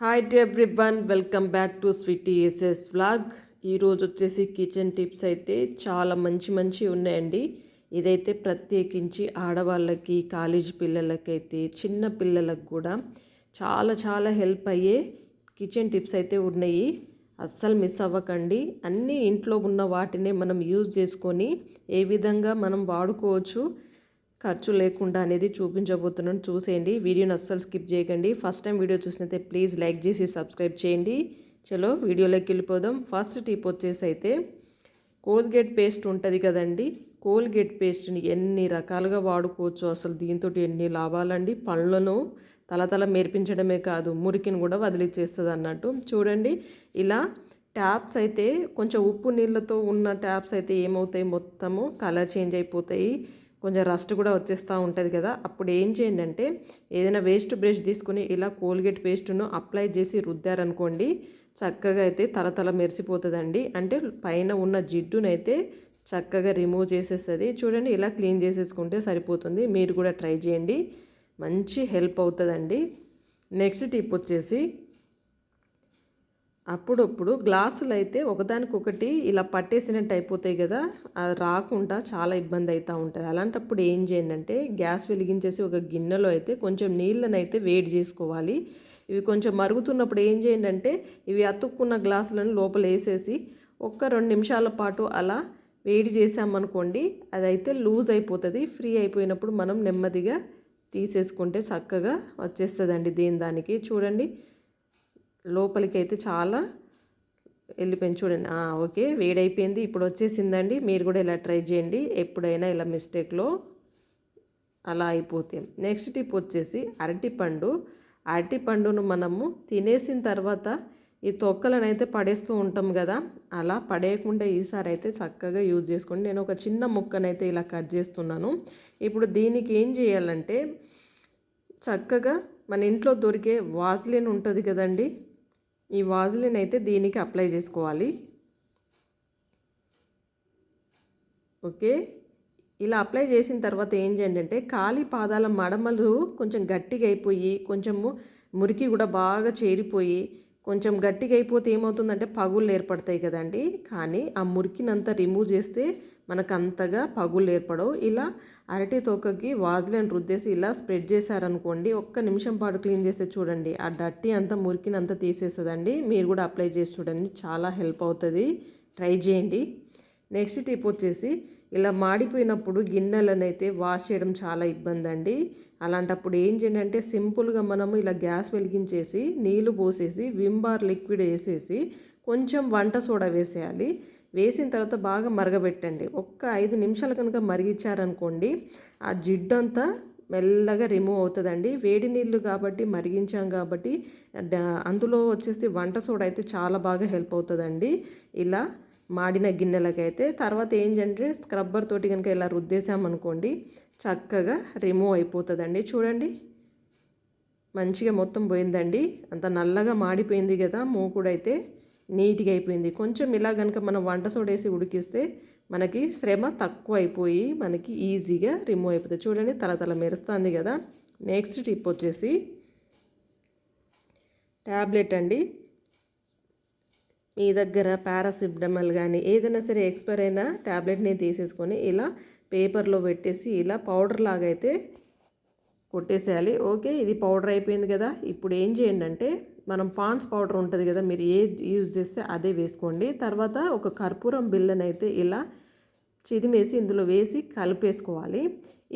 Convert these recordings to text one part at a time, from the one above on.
Hi to everyone welcome back to Sweety SS vlog ఈరోజు వచ్చేసి kitchen tips అయితే చాలా మంచి మంచి ఉన్నాయండి. ఇదైతే ప్రత్యేకించి ఆడవాళ్ళకి కాలేజీ పిల్లలకైతే చిన్న పిల్లలకు కూడా చాలా చాలా హెల్ప్ అయ్యే కిచెన్ టిప్స్ అయితే ఉన్నాయి. అస్సలు మిస్ అవ్వకండి. అన్నీ ఇంట్లో ఉన్న వాటినే మనం యూజ్ చేసుకొని ఏ విధంగా మనం వాడుకోవచ్చు ఖర్చు లేకుండా అనేది చూపించబోతున్నాను. చూసేయండి. వీడియోని అస్సలు స్కిప్ చేయకండి. ఫస్ట్ టైం వీడియో చూసినైతే ప్లీజ్ లైక్ చేసి సబ్స్క్రైబ్ చేయండి. చలో వీడియోలోకి వెళ్ళిపోదాం. ఫస్ట్ టిప్ వచ్చేసి అయితే కోల్గేట్ పేస్ట్ ఉంటుంది కదండి. కోల్గేట్ పేస్ట్ని ఎన్ని రకాలుగా వాడుకోవచ్చు అసలు? దీంతో ఎన్ని లాభాలండి? పళ్ళను తలతల మెరిపించడమే కాదు మురికిని కూడా వదిలిచ్చేస్తుంది అన్నట్టు చూడండి. ఇలా ట్యాప్స్ అయితే కొంచెం ఉప్పు నీళ్ళతో ఉన్న ట్యాప్స్ అయితే ఏమవుతాయి? మొత్తము కలర్ చేంజ్ అయిపోతాయి. కొంచెం రస్ట్ కూడా వచ్చేస్తూ ఉంటుంది కదా. అప్పుడు ఏం చేయండి అంటే ఏదైనా వేస్ట్ బ్రష్ తీసుకుని ఇలా కోల్గేట్ పేస్ట్ను అప్లై చేసి రుద్దారనుకోండి చక్కగా అయితే తలతల మెరిసిపోతుందండి. అంటే పైన ఉన్న జిడ్డునైతే చక్కగా రిమూవ్ చేసేస్తుంది. చూడండి ఇలా క్లీన్ చేసేసుకుంటే సరిపోతుంది. మీరు కూడా ట్రై చేయండి. మంచి హెల్ప్ అవుతుందండి. నెక్స్ట్ టిప్ వచ్చేసి అప్పుడప్పుడు గ్లాసులు అయితే ఒకదానికొకటి ఇలా పట్టేసినట్టు అయిపోతాయి కదా అది రాకుండా చాలా ఇబ్బంది అవుతూ ఉంటుంది. అలాంటప్పుడు ఏం చేయండి అంటే గ్యాస్ వెలిగించేసి ఒక గిన్నెలో అయితే కొంచెం నీళ్ళని అయితే వేడి చేసుకోవాలి. ఇవి కొంచెం మరుగుతున్నప్పుడు ఏం చేయండి అంటే ఇవి అతుక్కున్న గ్లాసులను లోపల వేసేసి ఒక్క రెండు నిమిషాల పాటు అలా వేడి చేసామనుకోండి అదైతే లూజ్ అయిపోతుంది. ఫ్రీ అయిపోయినప్పుడు మనం నెమ్మదిగా తీసేసుకుంటే చక్కగా వచ్చేస్తుందండి దీని దానికి. చూడండి లోపలికి అయితే చాలా వెళ్ళిపోయింది చూడండి. ఓకే వేడైపోయింది. ఇప్పుడు వచ్చేసిందండి. మీరు కూడా ఇలా ట్రై చేయండి. ఎప్పుడైనా ఇలా మిస్టేక్లో అలా అయిపోతే. నెక్స్ట్ టిప్ వచ్చేసి అరటిపండు అరటిపండును మనము తినేసిన తర్వాత ఈ తొక్కలను అయితే పడేస్తూ ఉంటాం కదా. అలా పడేయకుండా ఈసారి అయితే చక్కగా యూజ్ చేసుకోండి. నేను ఒక చిన్న ముక్కనైతే ఇలా కట్ చేస్తున్నాను. ఇప్పుడు దీనికి ఏం చేయాలంటే చక్కగా మన ఇంట్లో దొరికే వాజ్లిన్ ఉంటుంది కదండి. ఈ వాజ్లిన్ అయితే దీనికి అప్లై చేసుకోవాలి. ఓకే? ఇలా అప్లై చేసిన తర్వాత ఏం చేయండి అంటే ఖాళీ పాదాల మడమలు కొంచెం గట్టిగా అయిపోయి కొంచెము మురికి కూడా బాగా చేరిపోయి కొంచెం గట్టిగా అయిపోతే ఏమవుతుందంటే పగుళ్ళు ఏర్పడతాయి కదండి. కానీ ఆ మురికినంతా రిమూవ్ చేస్తే మనకు అంతగా పగులు ఏర్పడవు ఇలా అరటి తోకకి వాజ్లైన్ రుద్దేసి ఇలా స్ప్రెడ్ చేశారనుకోండి ఒక్క నిమిషం పాటు క్లీన్ చేస్తే చూడండి ఆ డట్టి అంతా మురికిని అంతా తీసేస్తుందండి. మీరు కూడా అప్లై చేసి చూడండి చాలా హెల్ప్ అవుతుంది. ట్రై చేయండి. నెక్స్ట్ టిప్ వచ్చేసి ఇలా మాడిపోయినప్పుడు గిన్నెలను అయితే వాష్ చేయడం చాలా ఇబ్బంది అండి అలాంటప్పుడు ఏం చేయండి అంటే సింపుల్గా మనము ఇలా గ్యాస్ వెలిగించేసి నీళ్ళు పోసేసి విమ్ బార్ లిక్విడ్ వేసేసి కొంచెం వంట సోడా వేసేయాలి. వేసిన తర్వాత బాగా మరగబెట్టండి. ఒక్క ఐదు నిమిషాలు కనుక మరిగించారనుకోండి ఆ జిడ్డంతా మెల్లగా రిమూవ్ అవుతుందండి. వేడి నీళ్ళు కాబట్టి మరిగించాం కాబట్టి అందులో వచ్చేసి వంట సోడా అయితే చాలా బాగా హెల్ప్ అవుతుందండి. ఇలా మాడిన గిన్నెలకైతే. తర్వాత ఏంటంటే స్క్రబ్బర్ తోటి కనుక ఇలా రుద్దేశామనుకోండి చక్కగా రిమూవ్ అయిపోతుందండి. చూడండి మంచిగా మొత్తం పోయిందండి. అంత నల్లగా మాడిపోయింది కదా మూకుడైతే. నీట్గా అయిపోయింది. కొంచెం ఇలా కనుక మనం వంట సోడేసి ఉడికిస్తే మనకి శ్రమ తక్కువ అయిపోయి మనకి ఈజీగా రిమూవ్ అయిపోతుంది. చూడండి తల తల మెరుస్తుంది కదా. నెక్స్ట్ టిప్ వచ్చేసి ట్యాబ్లెట్ అండి. మీ దగ్గర పారాసిటమల్ కానీ ఏదైనా సరే ఎక్స్పైర్ అయిన ట్యాబ్లెట్ని తీసేసుకొని ఇలా పేపర్లో పెట్టేసి ఇలా పౌడర్ లాగా అయితే కొట్టేసేయాలి. ఓకే ఇది పౌడర్ అయిపోయింది కదా. ఇప్పుడు ఏం చేయండి అంటే మనం పాన్స్ పౌడర్ ఉంటుంది కదా మీరు ఏ యూజ్ చేస్తే అదే వేసుకోండి. తర్వాత ఒక కర్పూరం బిల్లని అయితే ఇలా చిదిమేసి ఇందులో వేసి కలిపేసుకోవాలి.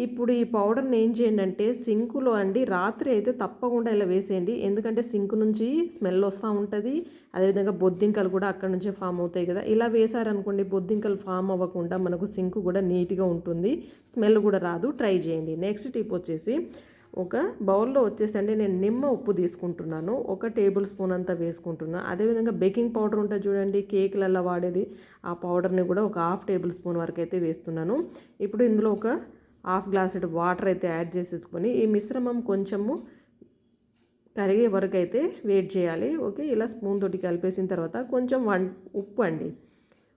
ఇప్పుడు ఈ పౌడర్ని ఏం చేయండి అంటే సింకులో అండి రాత్రి అయితే తప్పకుండా ఇలా వేసేయండి. ఎందుకంటే సింకు నుంచి స్మెల్ వస్తూ ఉంటుంది. అదేవిధంగా బొద్దింకలు కూడా అక్కడ నుంచే ఫామ్ అవుతాయి కదా. ఇలా వేసారనుకోండి బొద్దింకలు ఫామ్ అవ్వకుండా మనకు సింకు కూడా నీట్గా ఉంటుంది. స్మెల్ కూడా రాదు. ట్రై చేయండి. నెక్స్ట్ టిప్ వచ్చేసి ఒక బౌల్లో వచ్చేసండి నేను నిమ్మ ఉప్పు తీసుకుంటున్నాను. ఒక టేబుల్ స్పూన్ అంతా వేసుకుంటున్నాను అదేవిధంగా బేకింగ్ పౌడర్ ఉంటుంది చూడండి కేకులలో వాడేది. ఆ పౌడర్ని కూడా ఒక హాఫ్ టేబుల్ స్పూన్ వరకు అయితే వేస్తున్నాను. ఇప్పుడు ఇందులో ఒక హాఫ్ గ్లాస్ వాటర్ అయితే యాడ్ చేసేసుకొని ఈ మిశ్రమం కొంచెము కరిగే వరకు అయితే వెయిట్ చేయాలి. ఓకే ఇలా స్పూన్ తోటి కలిపేసిన తర్వాత కొంచెం వన్ ఉప్పు అండి.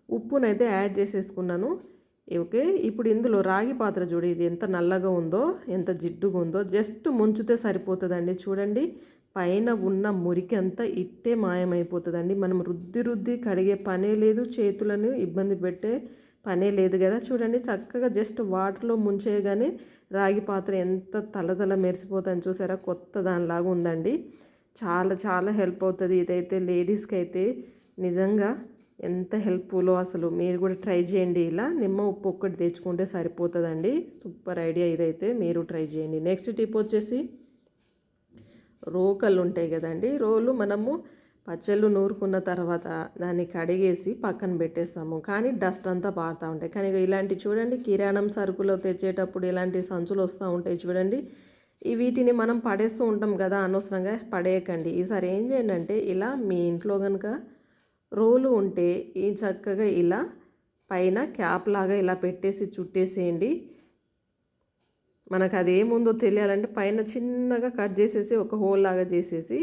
ఉప్పునైతే యాడ్ చేసేసుకున్నాను. ఓకే ఇప్పుడు ఇందులో రాగి పాత్ర చూడు ఇది ఎంత నల్లగా ఉందో ఎంత జిడ్డుగా ఉందో జస్ట్ ముంచితే సరిపోతుందండి. చూడండి పైన ఉన్న మురికి అంతా ఇట్టే మాయమైపోతుందండి. మనం రుద్ది రుద్ది కడిగే పనే లేదు చేతులను ఇబ్బంది పెట్టే పనే లేదు కదా. చూడండి చక్కగా జస్ట్ వాటర్లో ముంచేయగానే రాగి పాత్ర ఎంత తలతల మెరిసిపోతుందని చూసారా? కొత్త దానిలాగా ఉందండి. చాలా చాలా హెల్ప్ అవుతుంది. ఇదైతే లేడీస్కి అయితే నిజంగా ఎంత హెల్ప్ఫుల్లో అసలు మీరు కూడా ట్రై చేయండి ఇలా. నిమ్మ ఉప్పు ఒక్కటి తెచ్చుకుంటే సరిపోతుందండి. సూపర్ ఐడియా ఇదైతే మీరు ట్రై చేయండి. నెక్స్ట్ టిప్ వచ్చేసి రోకలు ఉంటాయి కదండి. రోలు మనము పచ్చళ్ళు నూరుకున్న తర్వాత దాన్ని కడిగేసి పక్కన పెట్టేస్తాము. కానీ డస్ట్ అంతా పారుతూ ఉంటాయి. కానీ ఇలాంటి చూడండి కిరాణం సరుకులు తెచ్చేటప్పుడు ఇలాంటి సంచులు వస్తూ ఉంటాయి చూడండి. ఈ వీటిని మనం పడేస్తూ ఉంటాం కదా అనవసరంగా పడేయకండి. ఈసారి ఏం చేయండి అంటే ఇలా మీ ఇంట్లో కనుక రోలు ఉంటే ఈ చక్కగా ఇలా పైన క్యాప్ లాగా ఇలా పెట్టేసి చుట్టేసేయండి. మనకు అది ఏముందో తెలియాలంటే పైన చిన్నగా కట్ చేసేసి ఒక హోల్ లాగా చేసేసి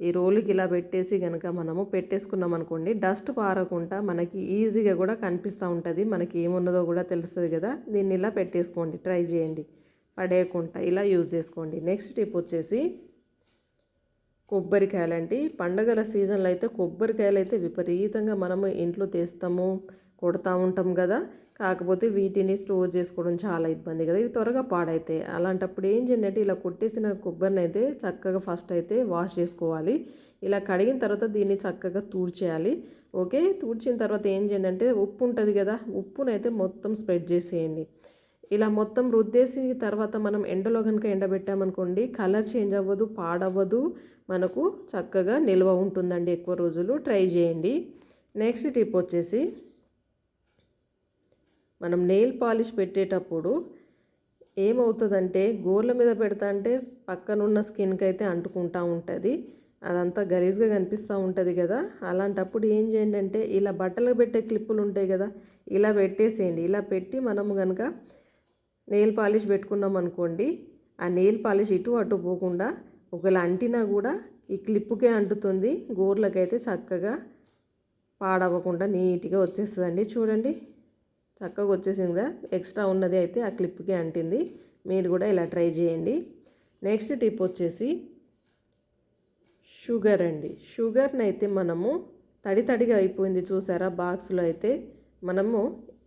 ఈ రోలుకి ఇలా పెట్టేసి కనుక మనము పెట్టేసుకున్నాం అనుకోండి డస్ట్ పారకుండా మనకి ఈజీగా కూడా కనిపిస్తూ ఉంటుంది. మనకి ఏమున్నదో కూడా తెలుస్తుంది కదా. దీన్ని ఇలా పెట్టేసుకోండి ట్రై చేయండి. పడేయకుండా ఇలా యూజ్ చేసుకోండి. నెక్స్ట్ టిప్ వచ్చేసి కొబ్బరికాయలు అండి పండగల సీజన్లో అయితే కొబ్బరికాయలు అయితే విపరీతంగా మనము ఇంట్లో తీస్తాము కొడతా ఉంటాం కదా కాకపోతే వీటిని స్టోర్ చేసుకోవడం చాలా ఇబ్బంది కదా ఇవి త్వరగా పాడైతాయి. అలాంటప్పుడు ఏం చేయండి అంటే ఇలా కొట్టేసిన కొబ్బరిని అయితే చక్కగా ఫస్ట్ అయితే వాష్ చేసుకోవాలి. ఇలా కడిగిన తర్వాత దీన్ని చక్కగా తూడ్చేయాలి. ఓకే? తూడ్చిన తర్వాత ఏం చేయండి అంటే ఉప్పు ఉంటుంది కదా ఉప్పునైతే మొత్తం స్ప్రెడ్ చేసేయండి. ఇలా మొత్తం రుద్దేసిన తర్వాత మనం ఎండలో కనుక ఎండబెట్టామనుకోండి కలర్ చేంజ్ అవ్వదు పాడవ్వదు. మనకు చక్కగా నిల్వ ఉంటుందండి ఎక్కువ రోజులు. ట్రై చేయండి. నెక్స్ట్ టిప్ వచ్చేసి మనం నెయిల్ పాలిష్ పెట్టేటప్పుడు ఏమవుతుందంటే గోర్ల మీద పెడతా అంటే పక్కనున్న స్కిన్కి అయితే అంటుకుంటా ఉంటుంది. అదంతా గలీజ్గా కనిపిస్తూ ఉంటుంది కదా. అలాంటప్పుడు ఏం చేయండి అంటే ఇలా బట్టలు పెట్టే క్లిప్పులు ఉంటాయి కదా ఇలా పెట్టేసేయండి. ఇలా పెట్టి మనము కనుక నెయిల్ పాలిష్ పెట్టుకున్నాం అనుకోండి ఆ నెయిల్ పాలిష్ ఇటు అటు పోకుండా ఒకవేళ అంటినా కూడా ఈ క్లిప్పుకే అంటుతుంది. గోర్లకైతే చక్కగా పాడవ్వకుండా నీట్గా వచ్చేస్తుందండి. చూడండి చక్కగా వచ్చేసింది కదా. ఎక్స్ట్రా ఉన్నది అయితే ఆ క్లిప్కే అంటింది. మీరు కూడా ఇలా ట్రై చేయండి. నెక్స్ట్ టిప్ వచ్చేసి షుగర్ అండి. షుగర్ని అయితే మనము తడి తడిగా అయిపోయింది చూసారా? బాక్స్లో అయితే మనము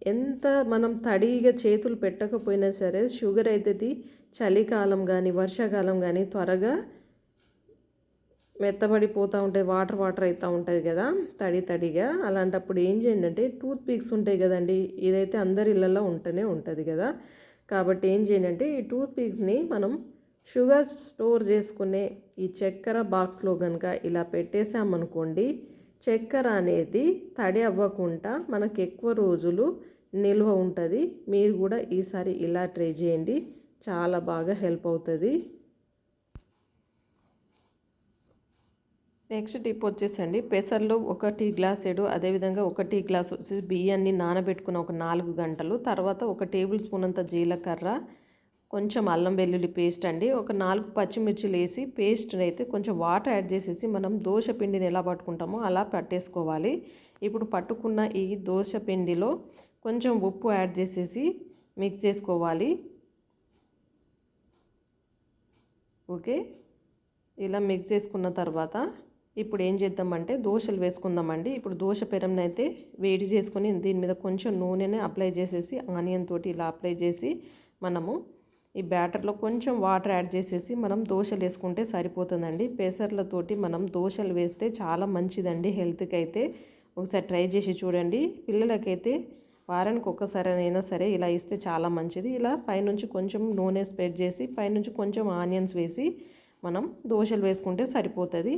ఎంత మనం తడిగా చేతులు పెట్టకపోయినా సరే షుగర్ అయితే చలికాలం కానీ వర్షాకాలం కానీ త్వరగా మెత్తబడిపోతూ ఉంటాయి వాటర్ వాటర్ అవుతూ ఉంటుంది కదా తడి తడిగా. అలాంటప్పుడు ఏం చేయండి అంటే టూత్ పిక్స్ ఉంటాయి కదండి ఇదైతే అందరి ఇళ్ళల్లో ఉంటూనే ఉంటుంది కదా. కాబట్టి ఏం చేయండి అంటే ఈ టూత్ పిక్స్ని మనం షుగర్ స్టోర్ చేసుకునే ఈ చక్కెర బాక్స్లో కనుక ఇలా పెట్టేసామనుకోండి చక్కెర అనేది తడి అవ్వకుండా మనకు ఎక్కువ రోజులు నిల్వ ఉంటుంది. మీరు కూడా ఈసారి ఇలా ట్రై చేయండి. చాలా బాగా హెల్ప్ అవుతుంది. నెక్స్ట్ టిప్ వచ్చేసండి. పెసర్లు ఒక టీ గ్లాస్ ఏడు అదేవిధంగా ఒక టీ గ్లాస్ వచ్చేసి బియ్యాన్ని నానబెట్టుకున్న ఒక నాలుగు గంటలు తర్వాత ఒక టేబుల్ స్పూన్ అంత జీలకర్ర కొంచెం అల్లం వెల్లుల్లి పేస్ట్ అండి. ఒక నాలుగు పచ్చిమిర్చిలు వేసి పేస్ట్నైతే అయితే కొంచెం వాటర్ యాడ్ చేసేసి మనం దోశ పిండిని ఎలా పట్టుకుంటామో అలా పట్టేసుకోవాలి. ఇప్పుడు పట్టుకున్న ఈ దోశ పిండిలో కొంచెం ఉప్పు యాడ్ చేసేసి మిక్స్ చేసుకోవాలి. ఓకే? ఇలా మిక్స్ చేసుకున్న తర్వాత ఇప్పుడు ఏం చేద్దామంటే దోశలు వేసుకుందామండి. ఇప్పుడు దోశ పెరంని అయితే వేడి చేసుకొని దీని మీద కొంచెం నూనెనే అప్లై చేసేసి ఆనియన్ తోటి ఇలా అప్లై చేసి మనము ఈ బ్యాటర్లో కొంచెం వాటర్ యాడ్ చేసేసి మనం దోశలు వేసుకుంటే సరిపోతుందండి. పెసర్లతోటి మనం దోశలు వేస్తే చాలా మంచిదండి హెల్త్కి అయితే ఒకసారి ట్రై చేసి చూడండి. పిల్లలకైతే వారానికి ఒక్కసారి అయినా సరే ఇలా ఇస్తే చాలా మంచిది. ఇలా పైనుంచి కొంచెం నూనె స్ప్రెడ్ చేసి పైనుంచి కొంచెం ఆనియన్స్ వేసి మనం దోశలు వేసుకుంటే సరిపోతుంది.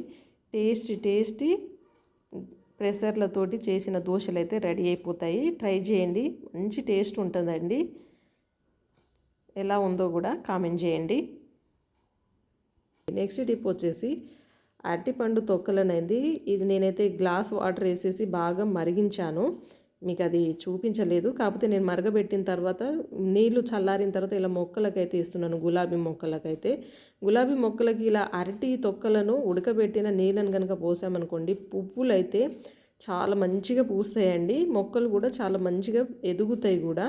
టేస్టీ టేస్టీ ప్రెషర్లతోటి చేసిన దోశలు అయితే రెడీ అయిపోతాయి. ట్రై చేయండి. మంచి టేస్ట్ ఉంటుందండి. ఎలా ఉందో కూడా కామెంట్ చేయండి. నెక్స్ట్ టిప్ వచ్చేసి అరటిపండు తొక్కలనేది. ఇది నేనైతే గ్లాస్ వాటర్ వేసేసి బాగా మరిగించాను. మీకు అది చూపించలేదు. కాకపోతే నేను మరగబెట్టిన తర్వాత నీళ్ళు చల్లారిన తర్వాత ఇలా మొక్కలకైతే ఇస్తున్నాను గులాబీ మొక్కలకైతే. గులాబీ మొక్కలకి ఇలా అరటి తొక్కలను ఉడకబెట్టిన నీళ్ళను కనుక పోసామనుకోండి పువ్వులు అయితే చాలా మంచిగా పూస్తాయండి. మొక్కలు కూడా చాలా మంచిగా ఎదుగుతాయి కూడా.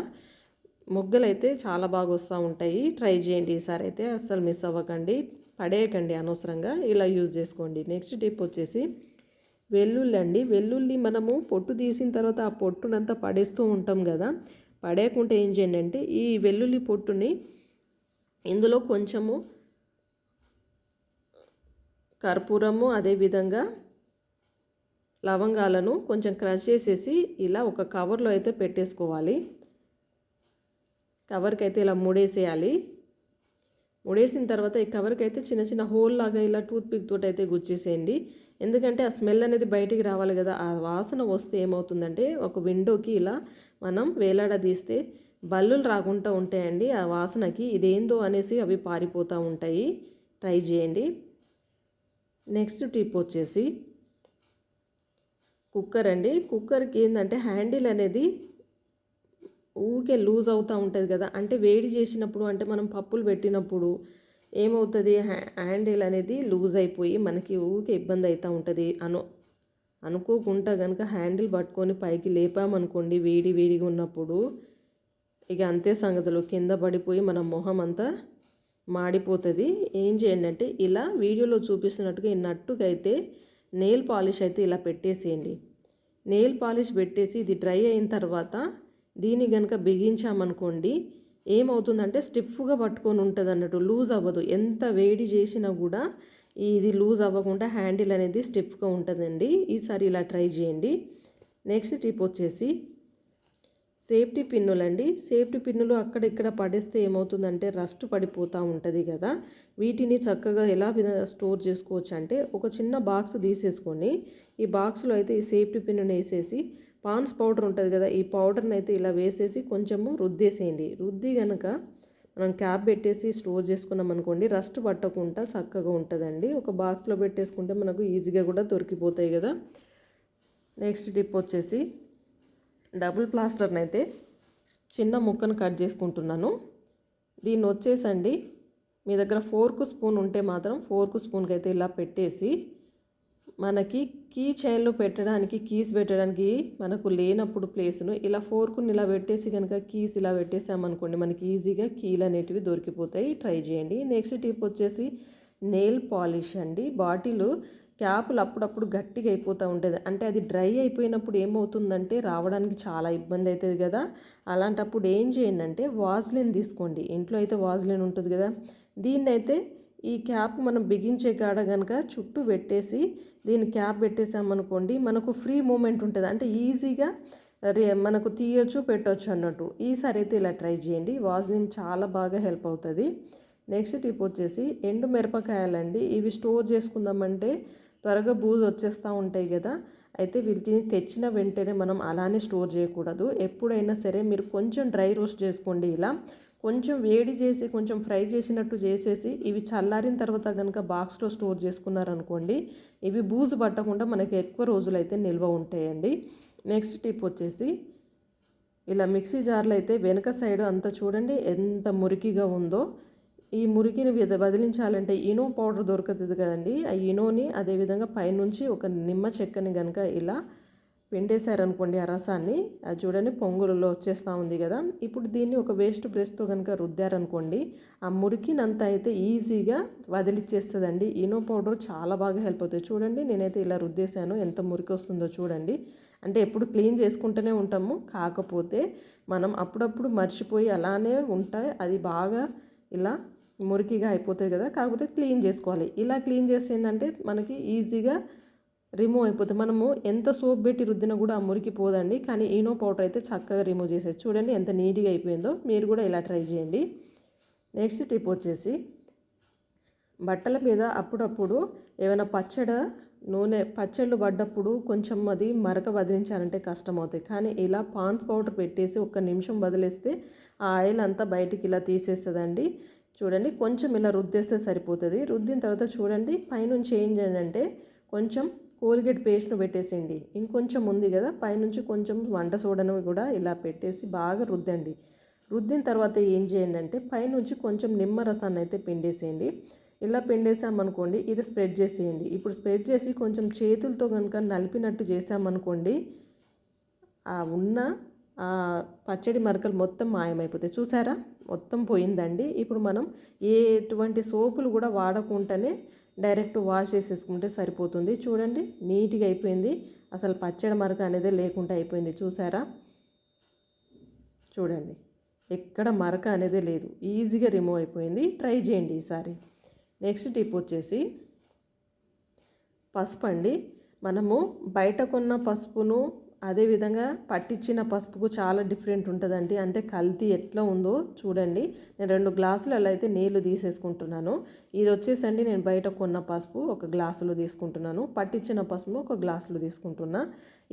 మొగ్గలు అయితే చాలా బాగా వస్తూ ఉంటాయి. ట్రై చేయండి ఈసారి అయితే. అస్సలు మిస్ అవ్వకండి. పడేయకండి అనవసరంగా. ఇలా యూజ్ చేసుకోండి. నెక్స్ట్ టిప్ వచ్చేసి వెల్లుల్లి అండి వెల్లుల్లి మనము పొట్టు తీసిన తర్వాత ఆ పొట్టునంతా పడేస్తూ ఉంటాం కదా. పడేయకుంటే ఏం చేయండి అంటే ఈ వెల్లుల్లి పొట్టుని ఇందులో కొంచెము కర్పూరము అదేవిధంగా లవంగాలను కొంచెం క్రష్ చేసేసి ఇలా ఒక కవర్లో అయితే పెట్టేసుకోవాలి. కవర్కి అయితే ఇలా ముడేసేయాలి. ముడేసిన తర్వాత ఈ కవర్కి అయితే చిన్న చిన్న హోల్ లాగా ఇలా టూత్పిక్ తోటి అయితే గుచ్చేసేయండి. ఎందుకంటే ఆ స్మెల్ అనేది బయటికి రావాలి కదా ఆ వాసన వస్తే ఏమవుతుందంటే ఒక విండోకి ఇలా మనం వేలాడదీస్తే బల్లులు రాకుండా ఉంటాయండి. ఆ వాసనకి ఇదేందో అనేసి అవి పారిపోతూ ఉంటాయి. ట్రై చేయండి. నెక్స్ట్ టిప్ వచ్చేసి కుక్కర్ అండి. కుక్కర్కి ఏంటంటే హ్యాండిల్ అనేది ఊకే లూజ్ అవుతూ ఉంటుంది కదా అంటే వేడి చేసినప్పుడు అంటే మనం పప్పులు పెట్టినప్పుడు ఏమవుతుంది హ్యాండిల్ అనేది లూజ్ అయిపోయి మనకి ఊరికి ఇబ్బంది అవుతూ ఉంటుంది అను అనుకోకుండా కనుక హ్యాండిల్ పట్టుకొని పైకి లేపామనుకోండి వేడి వేడిగా ఉన్నప్పుడు ఇక అంతే సంగతులు. కింద పడిపోయి మన మొహం అంతా మాడిపోతుంది. ఏం చేయండి అంటే ఇలా వీడియోలో చూపిస్తున్నట్టుగా ఈ నట్టుకైతే అయితే నెయిల్ పాలిష్ అయితే ఇలా పెట్టేసేయండి. నెయిల్ పాలిష్ పెట్టేసి ఇది డ్రై అయిన తర్వాత దీన్ని కనుక బిగించామనుకోండి ఏమవుతుందంటే స్టిఫ్గా పట్టుకొని ఉంటుంది అన్నట్టు లూజ్ అవ్వదు. ఎంత వేడి చేసినా కూడా ఇది లూజ్ అవ్వకుండా హ్యాండిల్ అనేది స్టిఫ్గా ఉంటుందండి. ఈసారి ఇలా ట్రై చేయండి. నెక్స్ట్ టిప్ వచ్చేసి సేఫ్టీ పిన్నులండి సేఫ్టీ పిన్నులు అక్కడ ఇక్కడ పడేస్తే ఏమవుతుందంటే రస్ట్ పడిపోతూ ఉంటుంది కదా. వీటిని చక్కగా ఎలా స్టోర్ చేసుకోవచ్చు అంటే ఒక చిన్న బాక్స్ తీసేసుకొని ఈ బాక్స్లో అయితే ఈ సేఫ్టీ పిన్నుని వేసేసి పాన్స్ పౌడర్ ఉంటుంది కదా ఈ పౌడర్ని అయితే ఇలా వేసేసి కొంచెము రుద్దేసేయండి. రుద్ది కనుక మనం క్యాప్ పెట్టేసి స్టోర్ చేసుకున్నాం అనుకోండి రస్ట్ పట్టకుండా చక్కగా ఉంటుందండి. ఒక బాక్స్లో పెట్టేసుకుంటే మనకు ఈజీగా కూడా దొరికిపోతాయి కదా. నెక్స్ట్ టిప్ వచ్చేసి డబుల్ ప్లాస్టర్ని అయితే చిన్న ముక్కను కట్ చేసుకుంటున్నాను. దీన్ని వచ్చేసండి మీ దగ్గర ఫోర్కు స్పూన్ ఉంటే మాత్రం ఫోర్కు స్పూన్కి అయితే ఇలా పెట్టేసి మనకి కీ చైన్లో పెట్టడానికి కీస్ పెట్టడానికి మనకు లేనప్పుడు ప్లేస్ను ఇలా ఫోర్కుని ఇలా పెట్టేసి కనుక కీస్ ఇలా పెట్టేసామనుకోండి మనకి ఈజీగా కీలు అనేటివి దొరికిపోతాయి. ట్రై చేయండి. నెక్స్ట్ టిప్ వచ్చేసి నెయిల్ పాలిష్ అండి. బాటిల్ క్యాపులు అప్పుడప్పుడు గట్టిగా అయిపోతూ ఉంటుంది అంటే అది డ్రై అయిపోయినప్పుడు ఏమవుతుందంటే రావడానికి చాలా ఇబ్బంది అవుతుంది కదా. అలాంటప్పుడు ఏం చేయండి అంటే వాజ్లిన్ తీసుకోండి. ఇంట్లో అయితే వాజ్లిన్ ఉంటుంది కదా. దీన్ని అయితే ఈ క్యాప్ మనం బిగించే కాడ కనుక చుట్టూ పెట్టేసి దీన్ని క్యాప్ పెట్టేసామనుకోండి మనకు ఫ్రీ మూమెంట్ ఉంటుంది. అంటే ఈజీగా రే మనకు తీయొచ్చు పెట్టొచ్చు అన్నట్టు. ఈసారి అయితే ఇలా ట్రై చేయండి. వాజ్లిన్ చాలా బాగా హెల్ప్ అవుతుంది. నెక్స్ట్ టిప్ వచ్చేసి ఎండు మిరపకాయలండి. ఇవి స్టోర్ చేసుకుందామంటే త్వరగా బూజు వచ్చేస్తూ ఉంటాయి కదా. అయితే వీటిని తెచ్చిన వెంటనే మనం అలానే స్టోర్ చేయకూడదు. ఎప్పుడైనా సరే మీరు కొంచెం డ్రై రోస్ట్ చేసుకోండి ఇలా. కొంచెం వేడి చేసి కొంచెం ఫ్రై చేసినట్టు చేసేసి ఇవి చల్లారిన తర్వాత కనుక బాక్స్లో స్టోర్ చేసుకున్నారనుకోండి ఇవి బూజు పట్టకుండా మనకి ఎక్కువ రోజులైతే నిల్వ ఉంటాయండి. నెక్స్ట్ టిప్ వచ్చేసి ఇలా మిక్సీ జార్లు అయితే వెనక సైడ్ అంతా చూడండి ఎంత మురికిగా ఉందో. ఈ మురికిని బదిలించాలంటే ఇనో పౌడర్ దొరుకుతుంది కదండి. ఆ ఇనోని అదేవిధంగా పైనుంచి ఒక నిమ్మ చెక్కని కనుక ఇలా పిండేశారనుకోండి ఆ రసాన్ని. అది చూడండి పొంగులలో వచ్చేస్తూ ఉంది కదా. ఇప్పుడు దీన్ని ఒక వేస్ట్ బ్రష్తో కనుక రుద్దారనుకోండి ఆ మురికినంత అయితే ఈజీగా వదిలిచ్చేస్తుందండి. ఈనో పౌడర్ చాలా బాగా హెల్ప్ అవుతుంది. చూడండి నేనైతే ఇలా రుద్దేశాను. ఎంత మురికి వస్తుందో చూడండి. అంటే ఎప్పుడు క్లీన్ చేసుకుంటూనే ఉంటాము. కాకపోతే మనం అప్పుడప్పుడు మర్చిపోయి అలానే ఉంటాయి అది బాగా ఇలా మురికిగా అయిపోతుంది కదా. కాకపోతే క్లీన్ చేసుకోవాలి. ఇలా క్లీన్ చేస్తే ఏంటంటే మనకి ఈజీగా రిమూవ్ అయిపోతుంది మనము ఎంత సోప్ పెట్టి రుద్దినా కూడా ఆ మురికి పోదండి. కానీ ఈనో పౌడర్ అయితే చక్కగా రిమూవ్ చేసేది చూడండి ఎంత నీట్గా అయిపోయిందో. మీరు కూడా ఇలా ట్రై చేయండి. నెక్స్ట్ టిప్ వచ్చేసి బట్టల మీద అప్పుడప్పుడు ఏమైనా పచ్చడ నూనె పచ్చళ్ళు పడ్డప్పుడు కొంచెం అది మరక వదిలించాలంటే కష్టం అవుతాయి కానీ ఇలా పాన్స్ పౌడర్ పెట్టేసి ఒక్క నిమిషం వదిలేస్తే ఆ ఆయిల్ అంతా బయటికి ఇలా తీసేస్తుందండి. చూడండి కొంచెం ఇలా రుద్దేస్తే సరిపోతుంది. రుద్దిన తర్వాత చూడండి పైనుంచి ఏం చేయండి అంటే కొంచెం కోల్గేట్ పేస్ట్ను పెట్టేసేయండి. ఇంకొంచెం ఉంది కదా పైనుంచి కొంచెం వంట సోడను కూడా ఇలా పెట్టేసి బాగా రుద్దండి. రుద్దిన తర్వాత ఏం చేయండి అంటే పైనుంచి కొంచెం నిమ్మరసాన్ని అయితే పిండేసేయండి. ఇలా పిండేసామనుకోండి ఇది స్ప్రెడ్ చేసేయండి. ఇప్పుడు స్ప్రెడ్ చేసి కొంచెం చేతులతో కనుక నలిపినట్టు చేసామనుకోండి ఆ ఉన్న ఆ పచ్చడి మరకలు మొత్తం మాయమైపోతాయి. చూసారా? మొత్తం పోయిందండి. ఇప్పుడు మనం ఎటువంటి సోపులు కూడా వాడకుండానే డైరెక్ట్ వాష్ చేసేసుకుంటే సరిపోతుంది. చూడండి నీట్గా అయిపోయింది. అసలు పచ్చడి మరక అనేది లేకుండా అయిపోయింది. చూసారా? చూడండి ఎక్కడ మరక అనేది లేదు. ఈజీగా రిమూవ్ అయిపోయింది. ట్రై చేయండి ఈసారి. నెక్స్ట్ టిప్ వచ్చేసి పసుపు అండి. మనము బయట కొన్న పసుపును అదేవిధంగా పట్టించిన పసుపుకు చాలా డిఫరెంట్ ఉంటుందండి. అంటే కల్తీ ఎట్లా ఉందో చూడండి. నేను రెండు గ్లాసులలో అయితే నీళ్ళు తీసేసుకుంటున్నాను. ఇది వచ్చేసండి నేను బయట కొన్న పసుపు ఒక గ్లాసులో తీసుకుంటున్నాను. పట్టించిన పసుపును ఒక గ్లాసులో తీసుకుంటున్నా.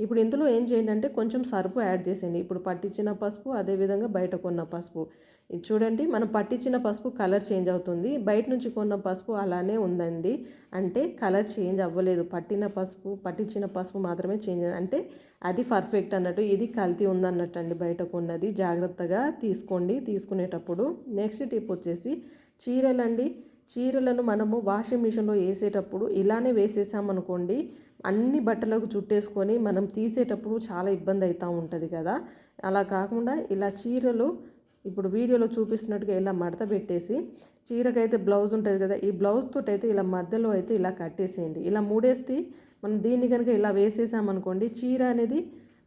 ఇప్పుడు ఇందులో ఏం చేయండి అంటే కొంచెం సరుపు యాడ్ చేసేయండి. ఇప్పుడు పట్టించిన పసుపు అదేవిధంగా బయట కొన్న పసుపు. ఇది చూడండి మనం పట్టించిన పసుపు కలర్ చేంజ్ అవుతుంది. బయట నుంచి కొన్న పసుపు అలానే ఉందండి. అంటే కలర్ చేంజ్ అవ్వలేదు. పట్టిన పసుపు పట్టించిన పసుపు మాత్రమే చేంజ్ అంటే అది పర్ఫెక్ట్ అన్నట్టు ఇది కల్తీ ఉందన్నట్టు అండి బయట కొన్నది. జాగ్రత్తగా తీసుకోండి. తీసుకునేటప్పుడు నెక్స్ట్ టిప్ వచ్చేసి చీరలండి. చీరలను మనము వాషింగ్ మిషన్లో వేసేటప్పుడు ఇలానే వేసేసామనుకోండి అన్ని బట్టలకు చుట్టేసుకొని మనం తీసేటప్పుడు చాలా ఇబ్బంది అవుతూ ఉంటుంది కదా. అలా కాకుండా ఇలా చీరలు ఇప్పుడు వీడియోలో చూపిస్తున్నట్టుగా ఇలా మడత పెట్టేసి చీరకైతే బ్లౌజ్ ఉంటుంది కదా ఈ బ్లౌజ్ తోటి అయితే ఇలా మధ్యలో అయితే ఇలా కట్టేసేయండి. ఇలా మూడేస్తే మనం దీన్ని కనుక ఇలా వేసేసామనుకోండి చీర అనేది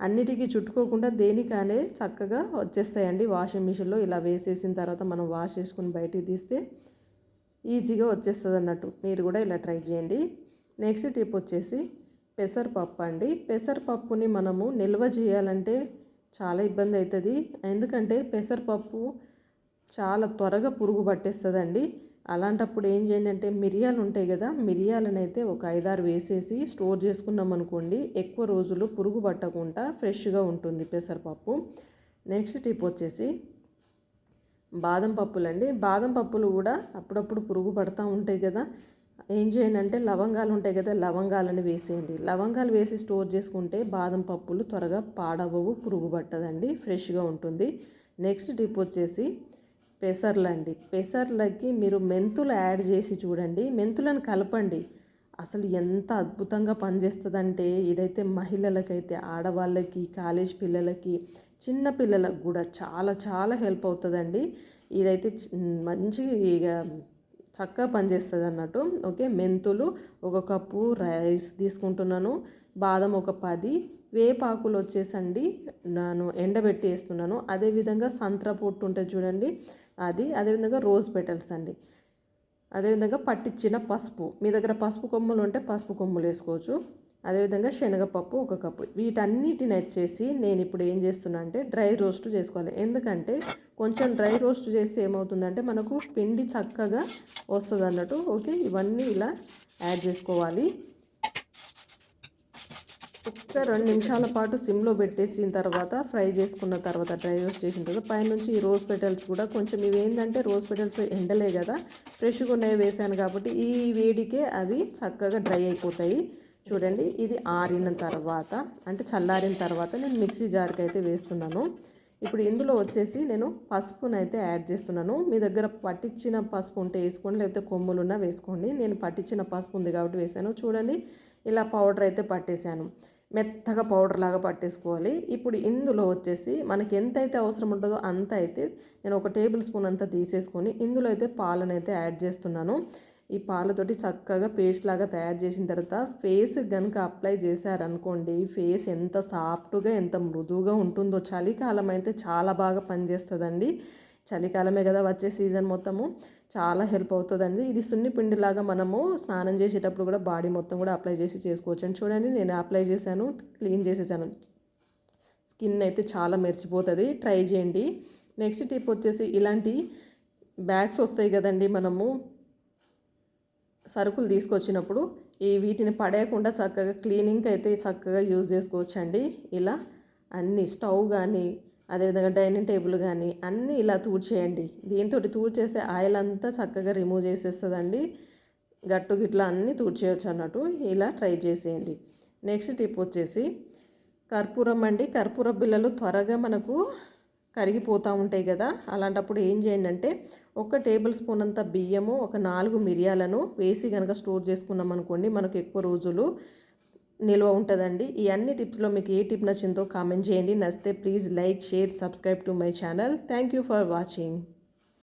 అన్నిటికీ చుట్టుకోకుండా దేనికనే చక్కగా వచ్చేస్తాయండి. వాషింగ్ మిషన్లో ఇలా వేసేసిన తర్వాత మనం వాష్ చేసుకుని బయటికి తీస్తే ఈజీగా వచ్చేస్తుంది అన్నట్టు మీరు కూడా ఇలా ట్రై చేయండి. నెక్స్ట్ టిప్ వచ్చేసి పెసరపప్పు అండి. పెసరపప్పుని మనము నిల్వ చేయాలంటే చాలా ఇబ్బంది అవుతుంది ఎందుకంటే పెసరపప్పు చాలా త్వరగా పురుగు పట్టేస్తుందండి. అలాంటప్పుడు ఏం చేయండి అంటే మిరియాలు ఉంటాయి కదా మిరియాలను అయితే ఒక ఐదారు వేసేసి స్టోర్ చేసుకున్నాం అనుకోండి ఎక్కువ రోజులు పురుగు పట్టకుండా ఫ్రెష్గా ఉంటుంది పెసరపప్పు. నెక్స్ట్ టిప్ వచ్చేసి బాదం పప్పులండి. బాదం పప్పులు కూడా అప్పుడప్పుడు పురుగు పడుతూ ఉంటాయి కదా ఏం చేయండి అంటే లవంగాలు ఉంటాయి కదా లవంగాలను వేసేయండి. లవంగాలు వేసి స్టోర్ చేసుకుంటే బాదం పప్పులు త్వరగా పాడవవు పురుగు పట్టదండి ఫ్రెష్గా ఉంటుంది. నెక్స్ట్ టిప్ వచ్చేసి పెసర్లు అండి. పెసర్లకి మీరు మెంతులు యాడ్ చేసి చూడండి. మెంతులను కలపండి. అసలు ఎంత అద్భుతంగా పనిచేస్తుందంటే ఇదైతే మహిళలకైతే ఆడవాళ్ళకి కాలేజ్ పిల్లలకి చిన్న పిల్లలకు కూడా చాలా చాలా హెల్ప్ అవుతుందండి. ఇదైతే మంచి ఇక చక్కగా పనిచేస్తుంది అన్నట్టు ఓకే మెంతులు ఒక కప్పు రైస్ తీసుకుంటున్నాను. బాదం ఒక పది. వేపాకులు వచ్చేసండి. నేను ఎండబెట్టి వేస్తున్నాను అదేవిధంగా సంత్ర పొట్టు ఉంటుంది చూడండి. అది అదేవిధంగా రోజ్ పెటల్స్ అండి. అదేవిధంగా పట్టించిన పసుపు. మీ దగ్గర పసుపు కొమ్ములు ఉంటే పసుపు కొమ్ములు వేసుకోవచ్చు. అదేవిధంగా శనగపప్పు ఒక కప్పు. వీటన్నిటిని వచ్చేసి నేను ఇప్పుడు ఏం చేస్తున్నా అంటే డ్రై రోస్ట్ చేసుకోవాలి. ఎందుకంటే కొంచెం డ్రై రోస్ట్ చేస్తే ఏమవుతుందంటే మనకు పిండి చక్కగా వస్తుంది అన్నట్టు. ఓకే ఇవన్నీ ఇలా యాడ్ చేసుకోవాలి. ఒక్క రెండు నిమిషాల పాటు సిమ్లో పెట్టేసిన తర్వాత ఫ్రై చేసుకున్న తర్వాత డ్రై రోస్ట్ చేసిన తర్వాత పైనుంచి ఈ రోజ్ పెటల్స్ కూడా కొంచెం ఇవి ఏంటంటే రోజ్ పెటల్స్ ఎండలే కదా ఫ్రెష్గా ఉన్నవి వేసాను కాబట్టి ఈ వేడికే అవి చక్కగా డ్రై అయిపోతాయి. చూడండి ఇది ఆరిన తర్వాత అంటే చల్లారిన తర్వాత నేను మిక్సీ జార్కి అయితే వేస్తున్నాను. ఇప్పుడు ఇందులో వచ్చేసి నేను పసుపునైతే యాడ్ చేస్తున్నాను. మీ దగ్గర పట్టించిన పసుపు ఉంటే వేసుకోండి లేకపోతే కొమ్ములున్నా వేసుకోండి. నేను పట్టించిన పసుపు ఉంది కాబట్టి వేసాను. చూడండి ఇలా పౌడర్ అయితే పట్టేశాను. మెత్తగా పౌడర్ లాగా పట్టేసుకోవాలి. ఇప్పుడు ఇందులో వచ్చేసి మనకి ఎంత అయితే అవసరం ఉంటుందో అంత అయితే నేను ఒక టేబుల్ స్పూన్ అంతా తీసేసుకొని ఇందులో అయితే పాలనైతే యాడ్ చేస్తున్నాను. ఈ పాలతోటి చక్కగా పేస్ట్ లాగా తయారు చేసిన తర్వాత ఫేస్ కనుక అప్లై చేశారనుకోండి ఫేస్ ఎంత సాఫ్ట్గా ఎంత మృదువుగా ఉంటుందో చలికాలం అయితే చాలా బాగా పనిచేస్తుందండి. చలికాలమే కదా వచ్చే సీజన్ మొత్తము. చాలా హెల్ప్ అవుతుందండి. ఇది సున్ని పిండిలాగా మనము స్నానం చేసేటప్పుడు కూడా బాడీ మొత్తం కూడా అప్లై చేసి చేసుకోవచ్చు అని చూడండి నేను అప్లై చేశాను క్లీన్ చేసేసాను. స్కిన్ అయితే చాలా మెరిచిపోతుంది ట్రై చేయండి. నెక్స్ట్ టిప్ వచ్చేసి ఇలాంటి బ్యాగ్స్ వస్తాయి కదండి మనము. సరుకులు తీసుకొచ్చినప్పుడు ఈ వీటిని పడేయకుండా చక్కగా క్లీనింగ్ అయితే చక్కగా యూజ్ చేసుకోవచ్చండి. ఇలా అన్ని స్టవ్ కానీ అదేవిధంగా డైనింగ్ టేబుల్ కానీ అన్నీ ఇలా తూడ్చేయండి. దీంతో తూడ్చేస్తే ఆయిల్ అంతా చక్కగా రిమూవ్ చేసేస్తుందండి. గట్టు గిట్లా అన్నీ తూడ్చేయచ్చు అన్నట్టు ఇలా ట్రై చేసేయండి. నెక్స్ట్ టిప్ వచ్చేసి కర్పూరం అండి. కర్పూర బిళ్ళలు త్వరగా మనకు కరిగిపోతూ ఉంటాయి కదా. అలాంటప్పుడు ఏం చేయండి అంటే ఒక టేబుల్ స్పూన్ అంత బియ్యము ఒక నాలుగు మిరియాలను వేసి కనుక స్టోర్ చేసుకున్నాం అనుకోండి మనకు ఎక్కువ రోజులు నిల్వ ఉంటుందండి. ఈ అన్ని టిప్స్లో మీకు ఏ టిప్ నచ్చిందో కామెంట్ చేయండి. నచ్చితే please like share subscribe to my channel. Thank you for watching.